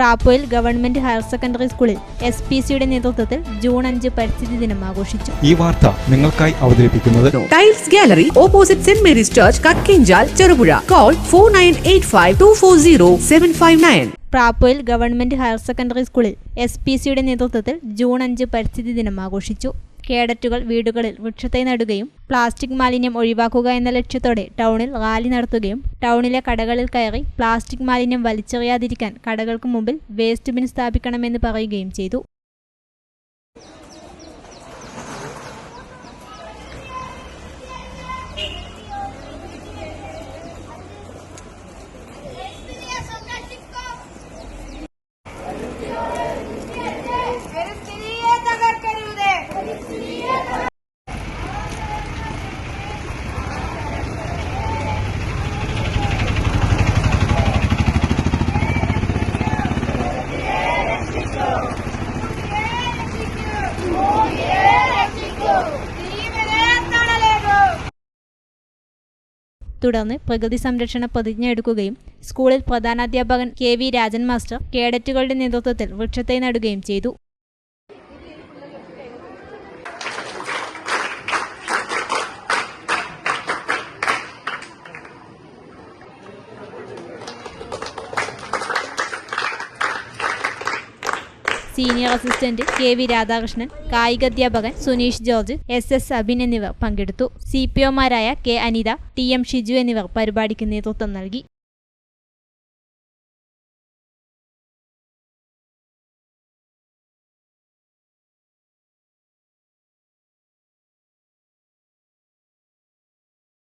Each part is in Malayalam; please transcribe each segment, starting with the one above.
പ്രാപ്പോയിൽ ഗവൺമെന്റ് ഹയർ സെക്കൻഡറി സ്കൂളിൽ എസ് പി സിയുടെ നേതൃത്വത്തിൽ ജൂൺ അഞ്ച് പരിസ്ഥിതി ദിനം ആഘോഷിച്ചു. ഈ വാർത്ത നിങ്ങൾക്കായി അവതരിപ്പിക്കുന്നത് tiles gallery opposite saint Mary's church Kakkinchal Cherupuzha call four nine eight five two four zero seven five nine Prapoyil government higher secondary സ്കൂളിൽ എസ് പി സിയുടെ നേതൃത്വത്തിൽ ജൂൺ അഞ്ച് പരിസ്ഥിതി ദിനം ആഘോഷിച്ചു. കേഡറ്റുകൾ വീടുകളിൽ വൃക്ഷത്തൈ നടുകയും പ്ലാസ്റ്റിക് മാലിന്യം ഒഴിവാക്കുക എന്ന ലക്ഷ്യത്തോടെ ടൗണിൽ റാലി നടത്തുകയും ടൗണിലെ കടകളിൽ കയറി പ്ലാസ്റ്റിക് മാലിന്യം വലിച്ചെറിയാതിരിക്കാൻ കടകൾക്ക് മുമ്പിൽ വേസ്റ്റ് ബിൻ സ്ഥാപിക്കണമെന്ന് പറയുകയും ചെയ്തു. തുടർന്ന് പ്രകൃതി സംരക്ഷണ പ്രതിജ്ഞ എടുക്കുകയും സ്കൂളിൽ പ്രധാനാധ്യാപകൻ കെ വി രാജൻ മാസ്റ്റർ കേഡറ്റുകളുടെ നേതൃത്വത്തിൽ വൃക്ഷത്തൈ നടുകയും ചെയ്തു. Senior assistant K V Radhakrishnan കായികാധ്യാപകൻ Suneesh George S S Abin എന്നിവർ പങ്കെടുത്തു. C P ഒമാരായ K Anitha T M Shiju എന്നിവർ പരിപാടിക്ക് നേതൃത്വം നൽകി.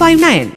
five nine